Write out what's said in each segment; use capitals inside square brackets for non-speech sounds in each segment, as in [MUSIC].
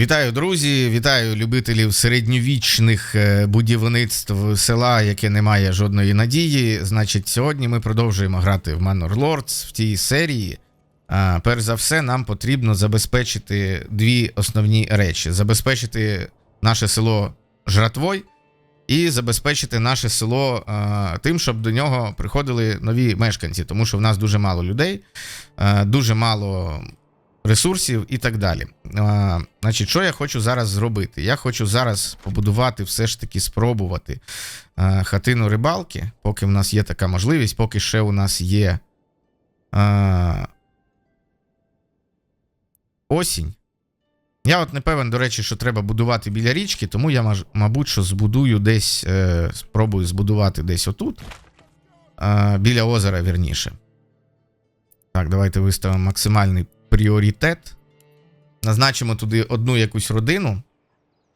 Вітаю, друзі! Вітаю любителів середньовічних е, будівництв села, яке не має жодної надії. Значить, сьогодні ми продовжуємо грати в Manor Lords в цій серії. А, перш за все, нам потрібно забезпечити дві основні речі: забезпечити наше село жратвой і забезпечити наше село а, тим, щоб до нього приходили нові мешканці, тому що в нас дуже мало людей, а, дуже мало ресурсів і так далі. А, значить, що я хочу зараз зробити? Я хочу зараз побудувати, все ж таки спробувати а, хатину рибалки, поки в нас є така можливість, поки ще у нас є а, осінь. Я от не певен, до речі, що треба будувати біля річки, тому я, мабуть, що збудую десь, е, спробую збудувати десь отут, е, біля озера, вірніше. Так, давайте виставимо максимальний пріоритет. Назначимо туди одну якусь родину.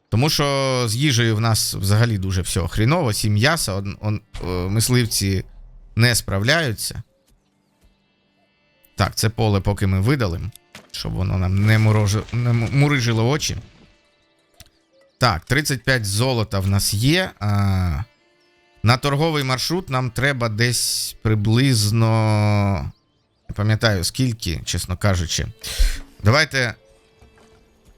Тому що з їжею в нас взагалі дуже все хріново, сім м'яса, он, он, е, мисливці не справляються. Так, це поле поки ми видалимо, щоб воно нам не, мороже, не мурижило очі. Так, 35 золота в нас є. А, на торговий маршрут нам треба десь приблизно. Не пам'ятаю скільки, чесно кажучи. Давайте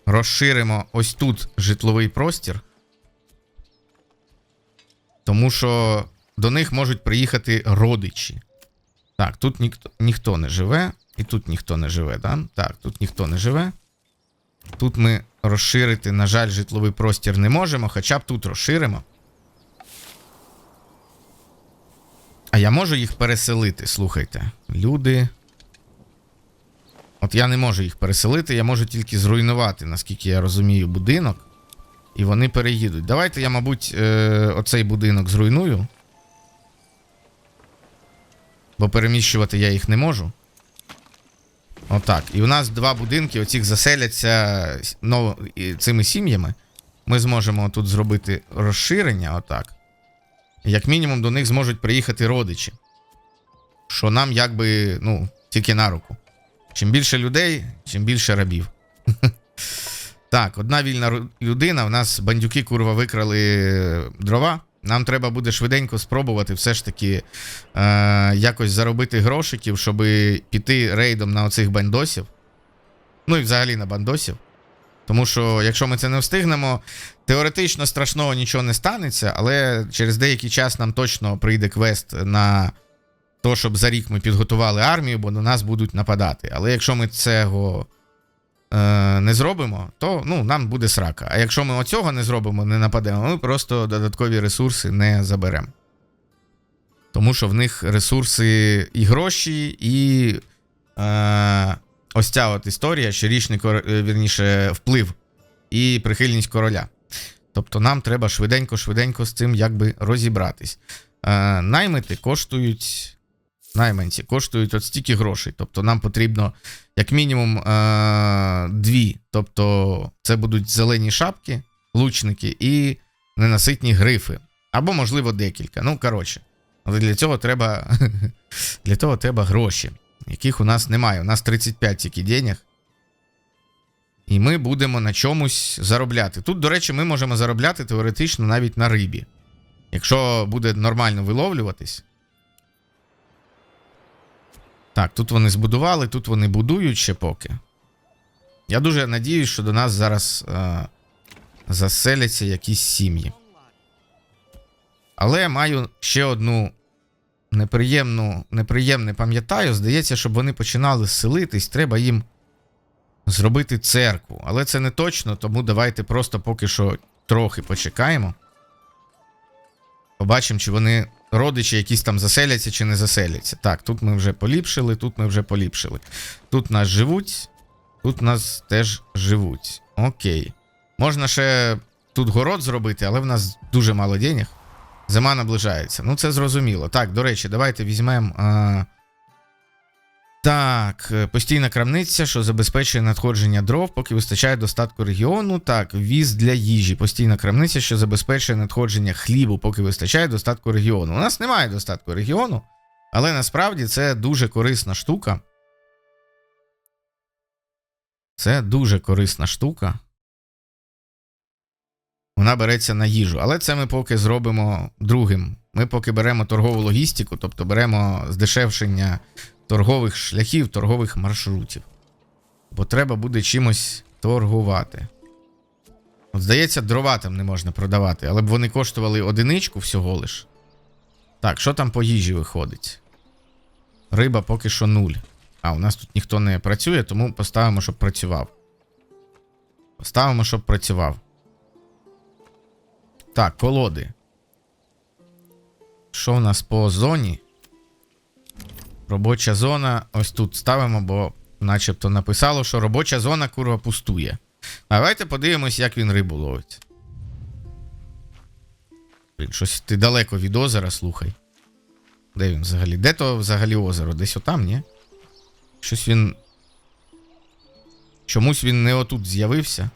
розширимо ось тут житловий простір. Тому що до них можуть приїхати родичі. Так, тут ніхто, ніхто не живе, і тут ніхто не живе, да? Так, тут ніхто не живе. Тут ми розширити, на жаль, житловий простір не можемо, хоча б тут розширимо. А я можу їх переселити, слухайте. Люди. От я не можу їх переселити, я можу тільки зруйнувати, наскільки я розумію, будинок. І вони переїдуть. Давайте я, мабуть, е, оцей будинок зруйную. Бо переміщувати я їх не можу. Отак. І у нас два будинки, оцих заселяться нов... цими сім'ями. Ми зможемо тут зробити розширення, отак. Як мінімум, до них зможуть приїхати родичі. Що нам якби, ну, тільки на руку. Чим більше людей, чим більше рабів. [LAUGHS] Так, одна вільна людина. В нас бандюки курва викрали дрова. Нам треба буде швиденько спробувати все ж таки е, якось заробити грошиків, щоб піти рейдом на оцих бандосів. Ну і взагалі на бандосів. Тому що, якщо ми це не встигнемо, теоретично страшного нічого не станеться, але через деякий час нам точно прийде квест на то, щоб за рік ми підготували армію, бо на нас будуть нападати. Але якщо ми цього е, не зробимо, то ну, нам буде срака. А якщо ми оцього не зробимо, не нападемо, ми просто додаткові ресурси не заберемо. Тому що в них ресурси і гроші, і е, ось ця от історія, щорічний е, вірніше, вплив і прихильність короля. Тобто нам треба швиденько-швиденько з цим якби розібратись. Е, наймити коштують. Найманці коштують от стільки грошей. Тобто нам потрібно як мінімум е- дві. Тобто це будуть зелені шапки, лучники і ненаситні грифи. Або, можливо, декілька. Ну, коротше. Але для цього треба. [LAUGHS] для того треба гроші, яких у нас немає. У нас 35 тільки денег. І ми будемо на чомусь заробляти. Тут, до речі, ми можемо заробляти теоретично навіть на рибі. Якщо буде нормально виловлюватись. Так, тут вони збудували, тут вони будують ще поки. Я дуже надіюсь, що до нас зараз е, заселяться якісь сім'ї. Але маю ще одну неприємну, неприємне пам'ятаю. Здається, щоб вони починали селитись, треба їм зробити церкву. Але це не точно, тому давайте просто поки що трохи почекаємо. Побачимо, чи вони родичі якісь там заселяться чи не заселяться. Так, тут ми вже поліпшили, тут ми вже поліпшили. Тут нас живуть, тут нас теж живуть. Окей. Можна ще тут город зробити, але в нас дуже мало денег. Зима наближається. Ну, це зрозуміло. Так, до речі, давайте візьмемо. Так, е, постійна крамниця, що забезпечує надходження дров, поки вистачає достатку регіону. Так, віз для їжі. Постійна крамниця, що забезпечує надходження хлібу, поки вистачає достатку регіону. У нас немає достатку регіону, але насправді це дуже корисна штука. Це дуже корисна штука. вона береться на їжу. Але це ми поки зробимо другим. Ми поки беремо торгову логістику, тобто беремо здешевшення торгових шляхів, торгових маршрутів. Бо треба буде чимось торгувати. От, здається, дрова там не можна продавати, але б вони коштували одиничку всього лиш. Так, що там по їжі виходить? Риба поки що нуль. А, у нас тут ніхто не працює, тому поставимо, щоб працював. Поставимо, щоб працював. Так, колоди. Що у нас по зоні? Робоча зона. Ось тут ставимо, бо начебто написало, що робоча зона курва пустує. Давайте подивимось, як він рибу ловить. Блін, щось ти далеко від озера, слухай. Де він взагалі? Де то взагалі озеро? Десь отам, ні? Щось він. Чомусь він не отут з'явився.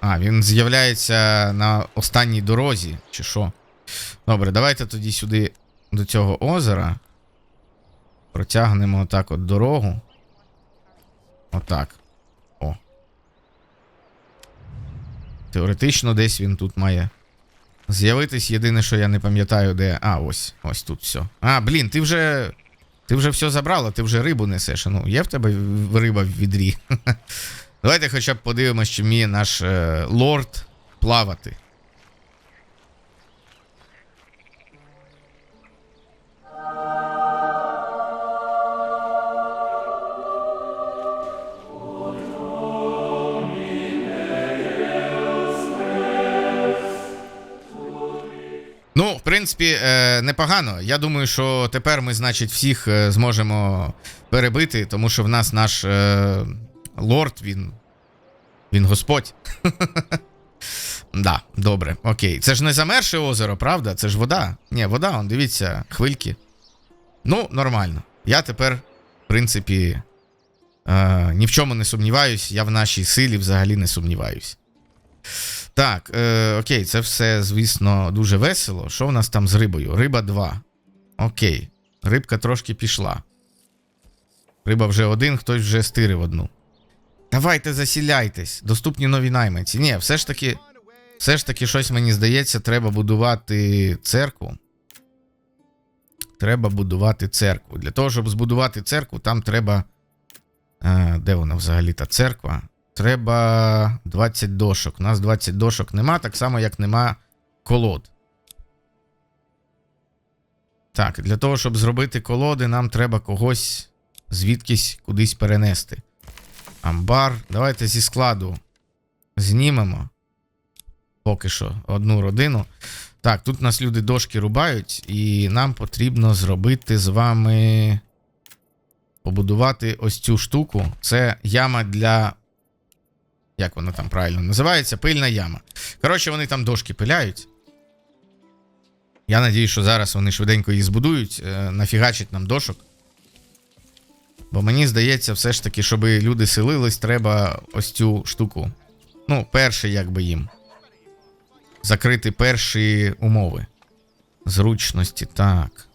А, він з'являється на останній дорозі, чи що? Добре, давайте тоді сюди до цього озера. Протягнемо отак от дорогу. Отак. О. Теоретично десь він тут має з'явитись. Єдине, що я не пам'ятаю, де. А, ось. Ось тут все. А, блін, ти вже. Ти вже все забрала, ти вже рибу несеш. Ну, є в тебе риба в відрі. [LAUGHS] Давайте хоча б подивимось, чи вміє наш е, лорд плавати. Принципі, е, непогано. Я думаю, що тепер ми, значить, всіх е, зможемо перебити, тому що в нас наш е, лорд, він. Він господь. [LAUGHS] Да, добре, окей. Це ж не замерше озеро, правда? Це ж вода. Ні, вода, он, дивіться, хвильки. Ну, нормально. Я тепер, в принципі, е, ні в чому не сумніваюсь, я в нашій силі взагалі не сумніваюсь. Так, е, окей, це все, звісно, дуже весело. Що в нас там з рибою? Риба 2. Окей. Рибка трошки пішла. Риба вже один, хтось вже стирив одну. Давайте засіляйтесь. Доступні нові найманці. Ні, все ж таки. Все ж таки, щось мені здається, треба будувати церкву. Треба будувати церкву. Для того, щоб збудувати церкву, там треба. Е, де вона взагалі та церква? Треба 20 дошок. У нас 20 дошок нема, так само, як нема колод. Так, для того, щоб зробити колоди, нам треба когось звідкись кудись перенести. Амбар. Давайте зі складу знімемо. Поки що одну родину. Так, тут нас люди дошки рубають, і нам потрібно зробити з вами. Побудувати ось цю штуку. Це яма для. Як вона там правильно називається? Пильна яма. Коротше, вони там дошки пиляють. Я надію, що зараз вони швиденько її збудують, е, нафігачать нам дошок. Бо мені здається, все ж таки, щоб люди селились, треба ось цю штуку. Ну, перше, якби їм. Закрити перші умови. Зручності, так.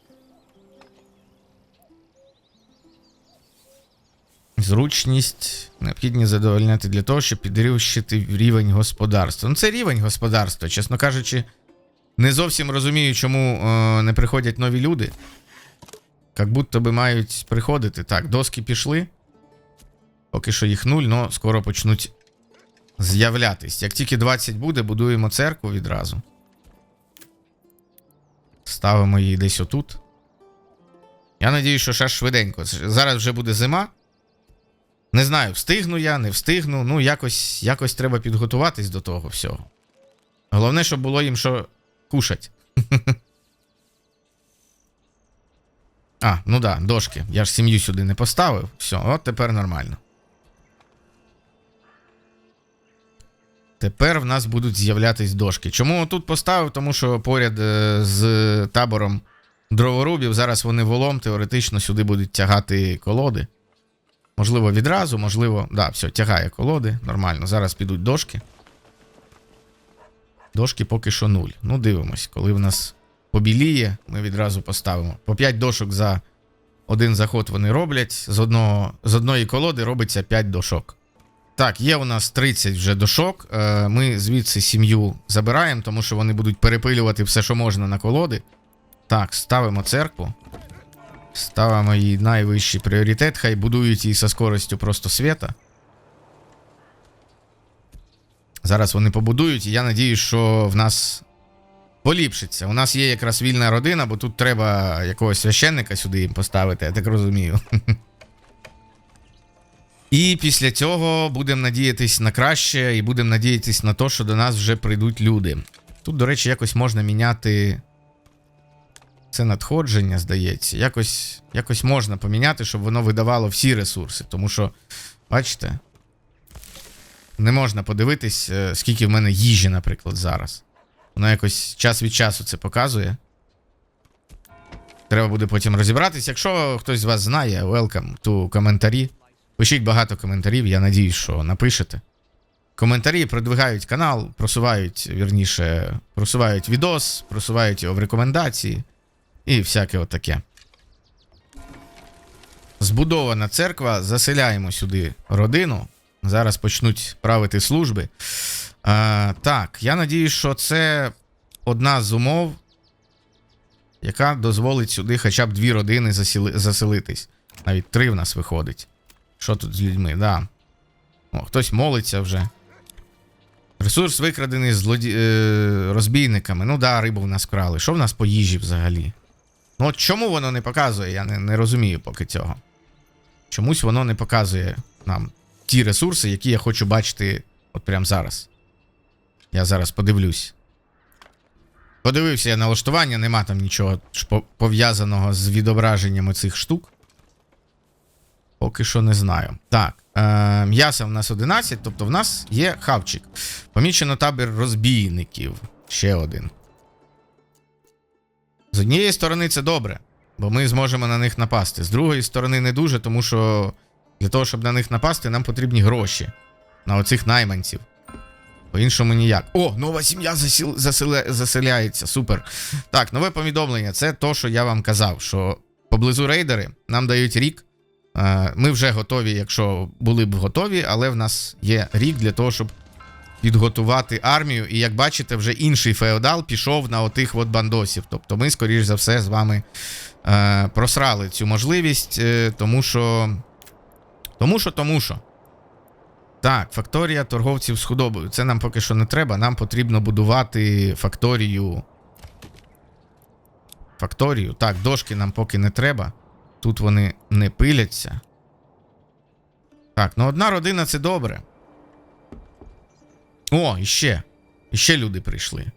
Зручність необхідні задовольняти для того, щоб підвищити рівень господарства. Ну, це рівень господарства, чесно кажучи, не зовсім розумію, чому е, не приходять нові люди. Як будто би мають приходити. Так, доски пішли. Поки що їх нуль, але скоро почнуть з'являтись. Як тільки 20 буде, будуємо церкву відразу. Ставимо її десь отут. Я надію, що ще швиденько. Зараз вже буде зима. Не знаю, встигну я, не встигну. Ну, якось, якось треба підготуватись до того всього. Головне, щоб було їм що кушать. [LAUGHS] А, ну да, дошки. Я ж сім'ю сюди не поставив. Все, от тепер нормально. Тепер в нас будуть з'являтись дошки. Чому тут поставив? Тому що поряд е, з табором дроворубів зараз вони волом теоретично сюди будуть тягати колоди. Можливо, відразу, можливо. Да, все, тягає колоди. Нормально. Зараз підуть дошки. Дошки поки що нуль. Ну, дивимось, коли в нас побіліє, ми відразу поставимо. По 5 дошок за один заход вони роблять. З, одного, з одної колоди робиться 5 дошок. Так, є у нас 30 вже дошок. Е, Ми звідси сім'ю забираємо, тому що вони будуть перепилювати все, що можна на колоди. Так, ставимо церкву. Ставимо їй найвищий пріоритет. Хай будують її зі скоростю просто світа. Зараз вони побудують, і я надію, що в нас поліпшиться. У нас є якраз вільна родина, бо тут треба якогось священника сюди їм поставити, я так розумію. [LAUGHS] І після цього будемо надіятись на краще, і будемо надіятись на те, що до нас вже прийдуть люди. Тут, до речі, якось можна міняти. Це надходження, здається. Якось, якось можна поміняти, щоб воно видавало всі ресурси. Тому що, бачите, не можна подивитись, е, скільки в мене їжі, наприклад, зараз. Воно якось час від часу це показує. Треба буде потім розібратись. Якщо хтось з вас знає, welcome to коментарі. Пишіть багато коментарів, я надіюсь, що напишете. Коментарі продвигають канал, просувають, вірніше, просувають відос, просувають його в рекомендації і всяке отаке. Збудована церква, заселяємо сюди родину. Зараз почнуть правити служби. А, так, я надіюсь, що це одна з умов, яка дозволить сюди хоча б дві родини засіли, заселитись. Навіть три в нас виходить. Що тут з людьми? Да. О, хтось молиться вже. Ресурс викрадений злоді... е... розбійниками. Ну да, рибу в нас вкрали. Що в нас по їжі взагалі? Ну от чому воно не показує, я не, не розумію поки цього. Чомусь воно не показує нам ті ресурси, які я хочу бачити от прямо зараз. Я зараз подивлюсь. Подивився я налаштування, нема там нічого пов'язаного з відображеннями цих штук. Поки що не знаю. Так, е, м'яса в нас 11, тобто в нас є хавчик. Помічено табір розбійників. Ще один. Однієї сторони, це добре, бо ми зможемо на них напасти. З другої сторони, не дуже, тому що для того, щоб на них напасти, нам потрібні гроші на оцих найманців. По-іншому ніяк. О, нова сім'я засіл... заселя... заселяється. Супер. Так, нове повідомлення. Це то, що я вам казав, що поблизу рейдери нам дають рік. Е, Ми вже готові, якщо були б готові, але в нас є рік для того, щоб підготувати армію. І як бачите, вже інший феодал пішов на отих от бандосів. Тобто ми, скоріш за все, з вами е, просрали цю можливість, е, тому що. Тому що, тому що. Так, факторія торговців з худобою. Це нам поки що не треба. Нам потрібно будувати факторію. Факторію. Так, дошки нам поки не треба. Тут вони не пиляться. Так, ну одна родина це добре. О, іще. Іще люди прийшли.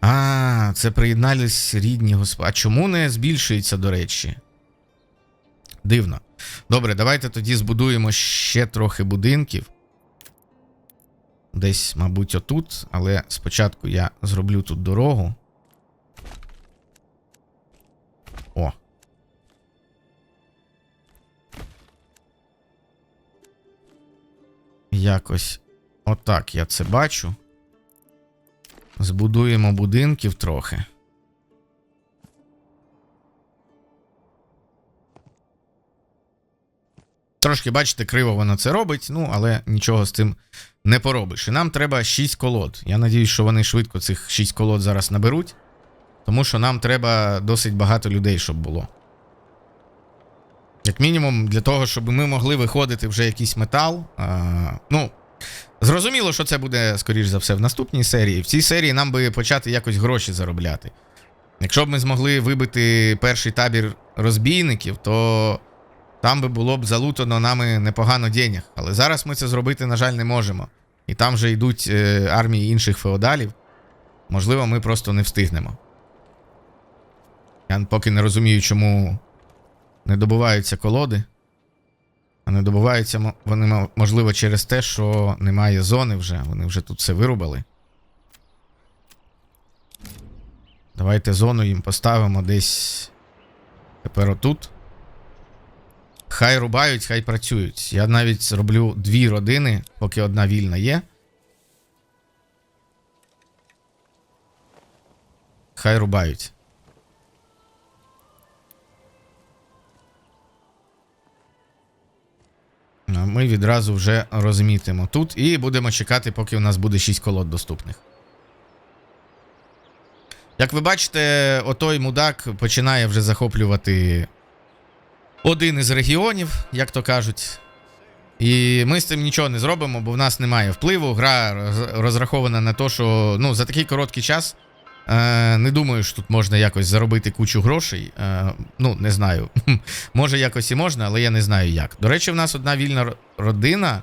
А, це приєднались рідні господи. А чому не збільшується, до речі? Дивно. Добре, давайте тоді збудуємо ще трохи будинків. Десь, мабуть, отут, але спочатку я зроблю тут дорогу. О. Якось отак я це бачу. Збудуємо будинків трохи. Трошки, бачите, криво воно це робить, ну, але нічого з цим не поробиш. І нам треба 6 колод. Я надіюсь, що вони швидко цих 6 колод зараз наберуть. Тому що нам треба досить багато людей, щоб було. Як мінімум, для того, щоб ми могли виходити вже якийсь метал. А, ну, зрозуміло, що це буде, скоріш за все, в наступній серії. В цій серії нам би почати якось гроші заробляти. Якщо б ми змогли вибити перший табір розбійників, то там би було б залутано нами непогано денег. Але зараз ми це зробити, на жаль, не можемо. І там вже йдуть е, армії інших феодалів. Можливо, ми просто не встигнемо. Я поки не розумію, чому не добуваються колоди. А не добуваються вони, можливо, через те, що немає зони вже. Вони вже тут все вирубали. Давайте зону їм поставимо десь. Тепер отут. Хай рубають, хай працюють. Я навіть зроблю дві родини, поки одна вільна є. Хай рубають. Ми відразу вже розмітимо тут і будемо чекати, поки у нас буде 6 колод доступних. Як ви бачите, отой мудак починає вже захоплювати один із регіонів, як то кажуть. І ми з цим нічого не зробимо, бо в нас немає впливу. Гра розрахована на те, що ну, за такий короткий час е, не думаю, що тут можна якось заробити кучу грошей. Е, ну, не знаю. [LAUGHS] Може, якось і можна, але я не знаю як. До речі, в нас одна вільна родина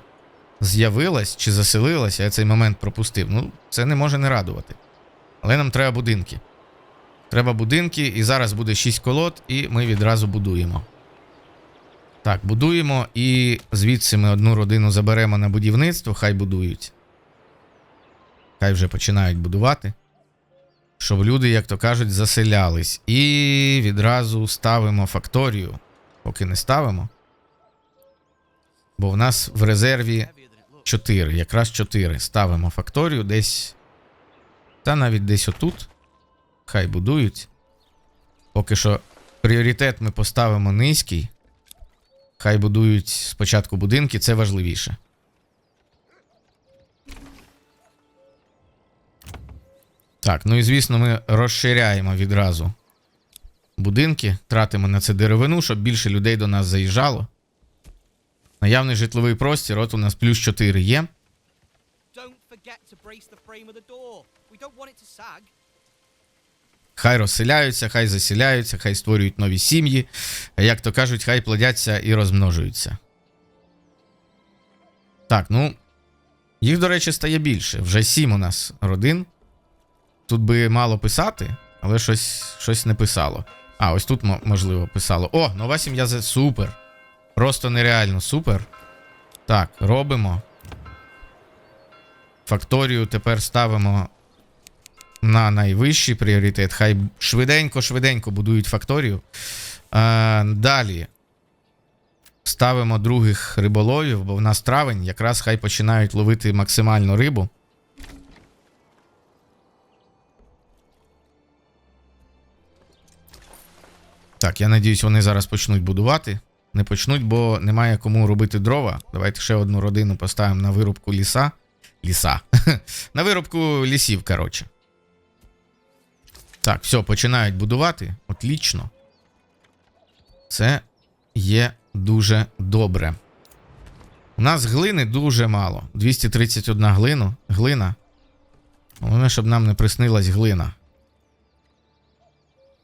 з'явилась чи заселилася, я цей момент пропустив. Ну, це не може не радувати. Але нам треба будинки. Треба будинки, і зараз буде 6 колод, і ми відразу будуємо. Так, будуємо, і звідси ми одну родину заберемо на будівництво, хай будують. Хай вже починають будувати. Щоб люди, як то кажуть, заселялись. І відразу ставимо факторію. Поки не ставимо. Бо в нас в резерві 4. Якраз 4. Ставимо факторію десь. Та навіть десь отут. Хай будують. Поки що пріоритет ми поставимо низький. Хай будують спочатку будинки, це важливіше. Так, ну і звісно, ми розширяємо відразу будинки, тратимо на це деревину, щоб більше людей до нас заїжджало. Наявний житловий простір, от у нас плюс 4 є. Хай розселяються, хай засіляються, хай створюють нові сім'ї. Як то кажуть, хай плодяться і розмножуються. Так, ну. Їх, до речі, стає більше. Вже сім у нас родин. Тут би мало писати, але щось, щось не писало. А, ось тут, можливо, писало. О, нова сім'я за супер. Просто нереально супер. Так, робимо. Факторію тепер ставимо на найвищий пріоритет. Хай швиденько-швиденько будують факторію. Е, далі ставимо других риболовів, бо в нас травень, якраз хай починають ловити максимальну рибу. Так, я надіюсь, вони зараз почнуть будувати. Не почнуть, бо немає кому робити дрова. Давайте ще одну родину поставимо на вирубку ліса. Ліса. [LAUGHS] на вирубку лісів, коротше. Так, все, починають будувати. Отлічно. Це є дуже добре. У нас глини дуже мало. 231 глину. Глина. Головне, щоб нам не приснилась глина.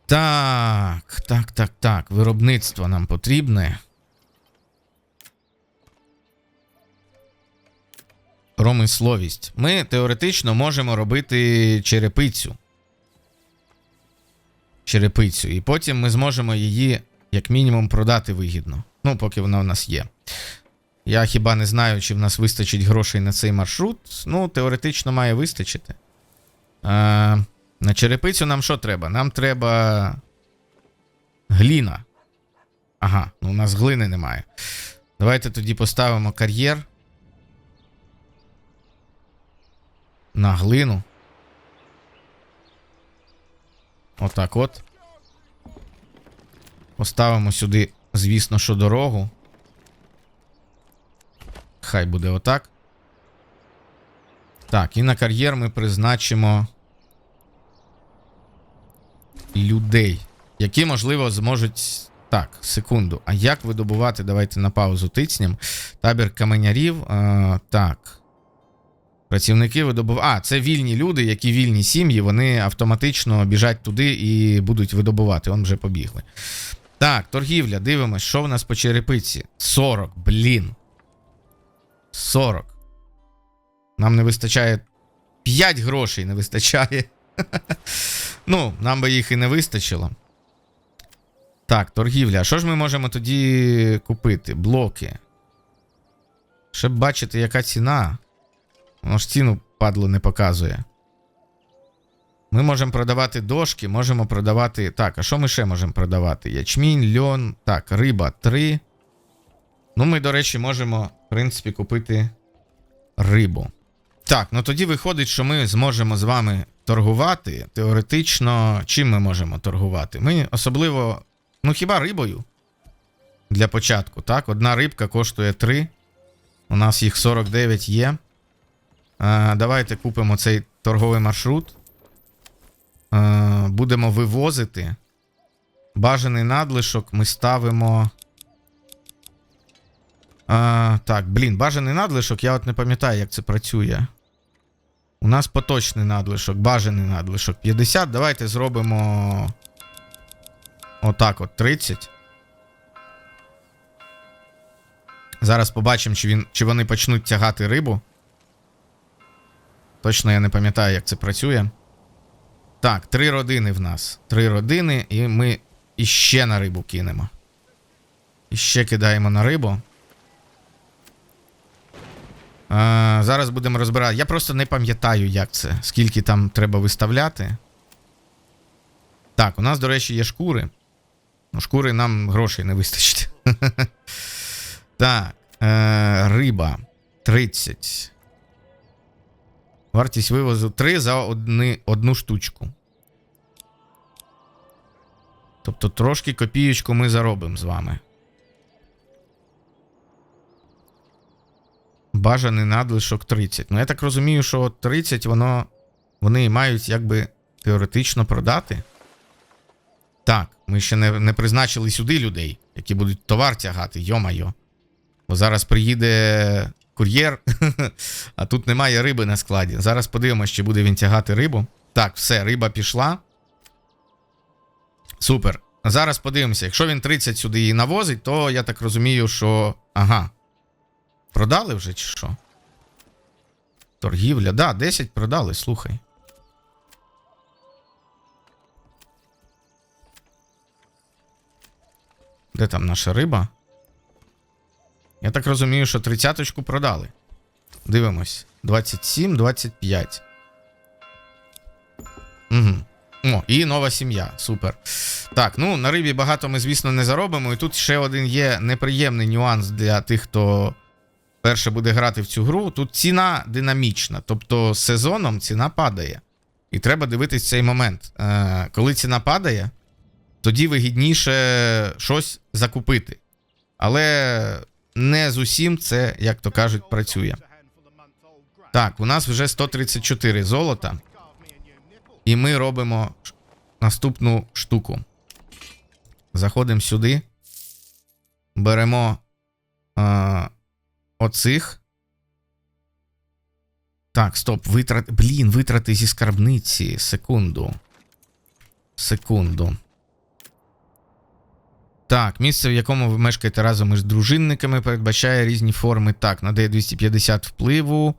Так, так, так, так. Виробництво нам потрібне. Промисловість. Ми теоретично можемо робити черепицю черепицю, і потім ми зможемо її, як мінімум, продати вигідно. Ну, поки вона у нас є. Я хіба не знаю, чи в нас вистачить грошей на цей маршрут. Ну, теоретично має вистачити. А, на черепицю нам що треба? Нам треба. Гліна. Ага, ну у нас глини немає. Давайте тоді поставимо кар'єр. На глину. Отак от. Поставимо сюди, звісно, що дорогу. Хай буде отак. Так, і на кар'єр ми призначимо людей, які, можливо, зможуть. Так, секунду. А як видобувати? Давайте на паузу тицнем. Табір каменярів. А, так. Працівники видобув. А, це вільні люди, які вільні сім'ї, вони автоматично біжать туди і будуть видобувати. Он вже побігли. Так, торгівля, дивимось, що в нас по черепиці? 40, блін. 40. Нам не вистачає. 5 грошей не вистачає. [LAUGHS] ну, нам би їх і не вистачило. Так, торгівля. А що ж ми можемо тоді купити? Блоки. Щоб бачити, яка ціна. Воно ж ціну падло не показує. Ми можемо продавати дошки, можемо продавати. Так, а що ми ще можемо продавати? Ячмінь, льон. Так, риба 3. Ну, ми, до речі, можемо, в принципі, купити рибу. Так, ну тоді виходить, що ми зможемо з вами торгувати. Теоретично, чим ми можемо торгувати? Ми особливо. Ну, хіба рибою? Для початку, так? Одна рибка коштує 3. У нас їх 49 є. Е, давайте купимо цей торговий маршрут. Е, будемо вивозити. Бажаний надлишок ми ставимо. А, так, блін, бажаний надлишок, я от не пам'ятаю, як це працює. У нас поточний надлишок, бажаний надлишок 50. Давайте зробимо. Отак от 30. Зараз побачимо, чи, він, чи вони почнуть тягати рибу. Точно я не пам'ятаю, як це працює. Так, три родини в нас. Три родини, і ми іще на рибу кинемо. Іще кидаємо на рибу. Зараз будемо розбирати. Я просто не пам'ятаю, як це, скільки там треба виставляти. Так, у нас, до речі, є шкури. Ну, шкури нам грошей не вистачить. [LAUGHS] Так, е, риба 30. Вартість вивозу 3 за одни, одну штучку. Тобто трошки копієчку ми заробимо з вами. Бажаний надлишок 30. Ну, я так розумію, що от 30 воно. Вони мають якби теоретично продати. Так, ми ще не, не призначили сюди людей, які будуть товар тягати, йо-майо. Бо зараз приїде кур'єр, [LAUGHS] а тут немає риби на складі. Зараз подивимося, чи буде він тягати рибу. Так, все, риба пішла. Супер. Зараз подивимося. Якщо він 30 сюди її навозить, то я так розумію, що. Ага. Продали вже чи що? Торгівля. Да, 10 продали, слухай. Де там наша риба? Я так розумію, що 30-очку продали. Дивимось. 27, 25. Угу. О, і нова сім'я. Супер. Так, ну на рибі багато ми, звісно, не заробимо. І тут ще один є неприємний нюанс для тих, хто перше буде грати в цю гру. Тут ціна динамічна. Тобто сезоном ціна падає. І треба дивитись цей момент. Е, коли ціна падає, тоді вигідніше щось закупити. Але не з усім це, як то кажуть, працює. Так, у нас вже 134 золота. І ми робимо наступну штуку. Заходимо сюди. Беремо е, оцих. Так, стоп, витрати. Блін, витрати зі скарбниці. Секунду. Секунду. Так, місце, в якому ви мешкаєте разом із дружинниками, передбачає різні форми. Так, надає 250 впливу,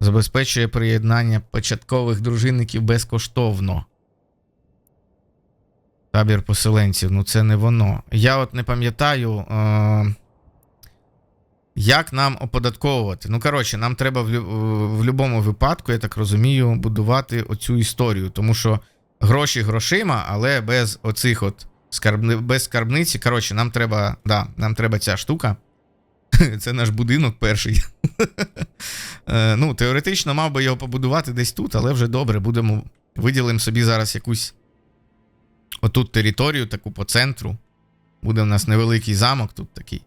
забезпечує приєднання початкових дружинників безкоштовно. Табір поселенців, ну це не воно. Я от не пам'ятаю, е- як нам оподатковувати. Ну, коротше, нам треба в, в будь-якому випадку, я так розумію, будувати оцю історію. Тому що гроші грошима, але без оцих от скарбни... без скарбниці. Коротше, нам треба, да, нам треба ця штука. [LAUGHS] Це наш будинок перший. [LAUGHS] Е, ну, теоретично мав би його побудувати десь тут, але вже добре, будемо. Виділимо собі зараз якусь отут територію, таку по центру. Буде у нас невеликий замок тут такий.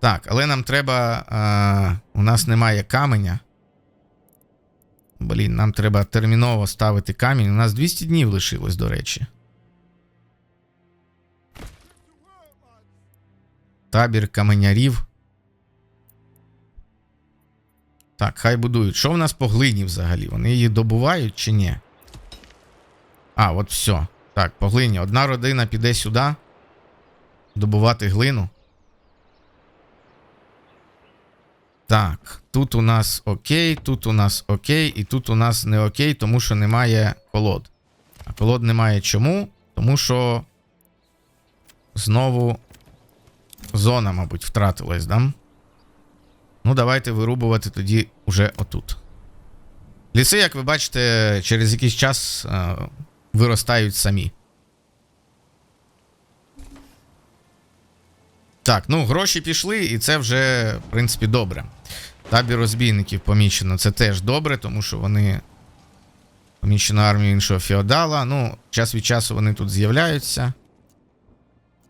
Так, але нам треба. А, у нас немає каменя. Блін, нам треба терміново ставити камінь. У нас 200 днів лишилось, до речі. Табір каменярів. Так, хай будують. Що в нас по глині взагалі? Вони її добувають чи ні? А, от все. Так, по глині. Одна родина піде сюди. Добувати глину. Так, тут у нас окей, тут у нас окей, і тут у нас не окей, тому що немає колод. А колод немає чому? Тому що знову зона, мабуть, втратилась, да? Ну, давайте вирубувати тоді уже отут. Ліси, як ви бачите, через якийсь час е, виростають самі. Так, ну гроші пішли, і це вже, в принципі, добре. Табір розбійників помічено. Це теж добре, тому що вони помічено армію іншого феодала. Ну, час від часу вони тут з'являються.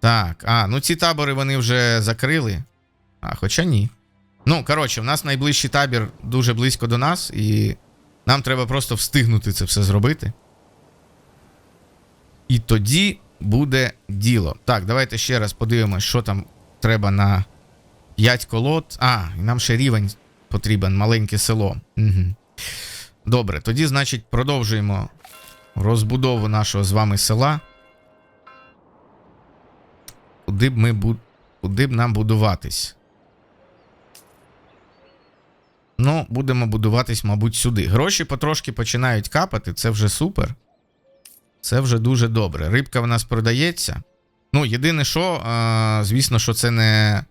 Так, а, ну ці табори вони вже закрили. А, хоча ні. Ну, коротше, в нас найближчий табір дуже близько до нас, і нам треба просто встигнути це все зробити. І тоді буде діло. Так, давайте ще раз подивимось, що там треба на 5 колод. А, і нам ще рівень потрібен, маленьке село. Угу. Добре, тоді, значить, продовжуємо розбудову нашого з вами села. Куди б ми бу... Куди б нам будуватись? Ну, будемо будуватись, мабуть, сюди. Гроші потрошки починають капати, це вже супер. Це вже дуже добре. Рибка в нас продається. Ну, єдине, що, звісно, що це не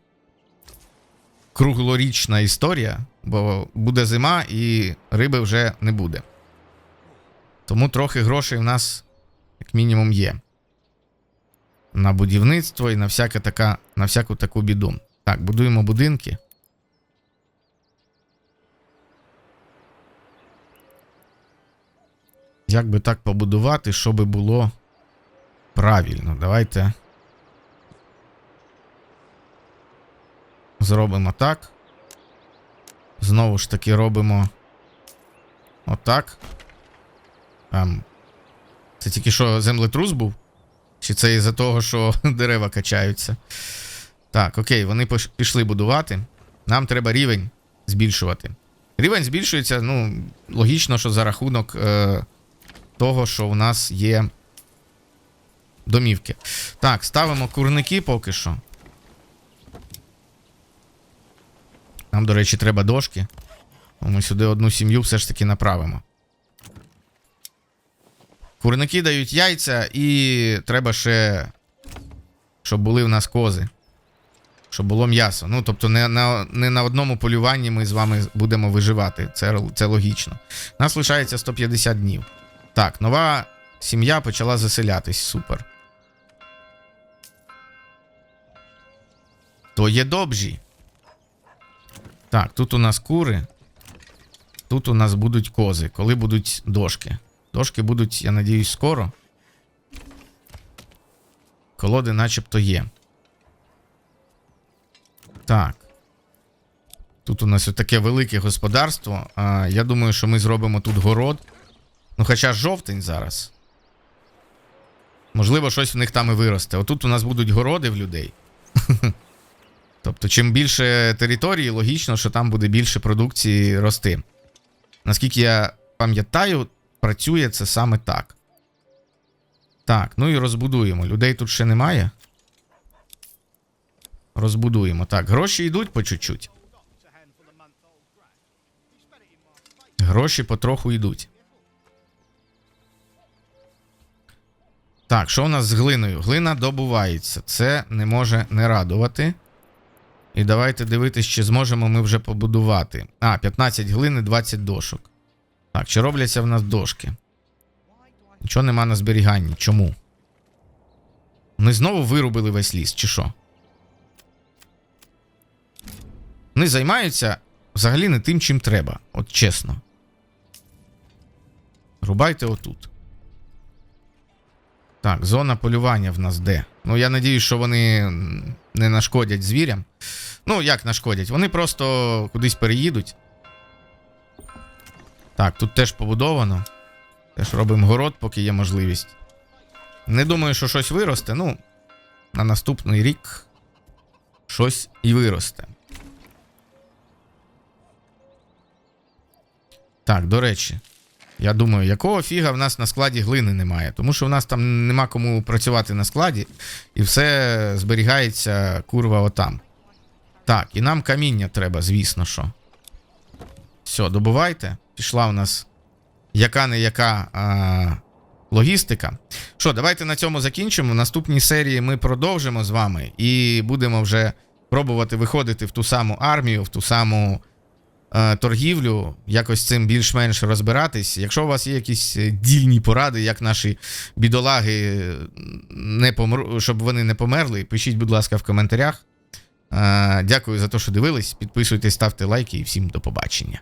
круглорічна історія, бо буде зима і риби вже не буде. Тому трохи грошей в нас, як мінімум, є. На будівництво і на, всяке така, на всяку таку біду. Так, будуємо будинки. Як би так побудувати, щоб було правильно? Давайте. Зробимо так. Знову ж таки робимо отак. Ем, це тільки що землетрус був? Чи це із-за того, що [LAUGHS] дерева качаються? Так, окей, вони пішли будувати. Нам треба рівень збільшувати. Рівень збільшується, ну, логічно, що за рахунок е, того, що у нас є домівки. Так, ставимо курники поки що. Нам, до речі, треба дошки. Ми сюди одну сім'ю все ж таки направимо. Курники дають яйця, і треба ще, щоб були в нас кози. Щоб було м'ясо. Ну, тобто, не на, не на одному полюванні ми з вами будемо виживати. Це, це логічно. Нас лишається 150 днів. Так, нова сім'я почала заселятись. Супер. То є добжі. Так, тут у нас кури. Тут у нас будуть кози. Коли будуть дошки? Дошки будуть, я надіюсь, скоро. Колоди начебто є. Так. Тут у нас таке велике господарство. А, я думаю, що ми зробимо тут город. Ну, хоча жовтень зараз. Можливо, щось в них там і виросте. Отут у нас будуть городи в людей. [LAUGHS] Тобто, чим більше території, логічно, що там буде більше продукції рости. Наскільки я пам'ятаю, працює це саме так. Так, ну і розбудуємо. Людей тут ще немає. Розбудуємо. Так, гроші йдуть по чуть-чуть. Гроші потроху йдуть. Так, що у нас з глиною? Глина добувається. Це не може не радувати. І давайте дивитись, чи зможемо ми вже побудувати. А, 15 глини, 20 дошок. Так, чи робляться в нас дошки? Нічого нема на зберіганні. Чому? Вони знову вирубили весь ліс, чи що? Вони займаються взагалі не тим, чим треба. От чесно. Рубайте отут. Так, зона полювання в нас де? Ну, я надіюсь, що вони не нашкодять звірям. Ну, як нашкодять? Вони просто кудись переїдуть. Так, тут теж побудовано. Теж робимо город, поки є можливість. Не думаю, що щось виросте. Ну, на наступний рік щось і виросте. Так, до речі. Я думаю, якого фіга в нас на складі глини немає, тому що в нас там нема кому працювати на складі, і все зберігається курва отам. Так, і нам каміння треба, звісно що. Все, добувайте. Пішла у нас яка не яка а, логістика. Що, давайте на цьому закінчимо. В наступній серії ми продовжимо з вами і будемо вже пробувати виходити в ту саму армію, в ту саму е, торгівлю, якось цим більш-менш розбиратись. Якщо у вас є якісь е, дільні поради, як наші бідолаги не помру, щоб вони не померли, пишіть, будь ласка, в коментарях. Е, Дякую за те, що дивились. Підписуйтесь, ставте лайки і всім до побачення.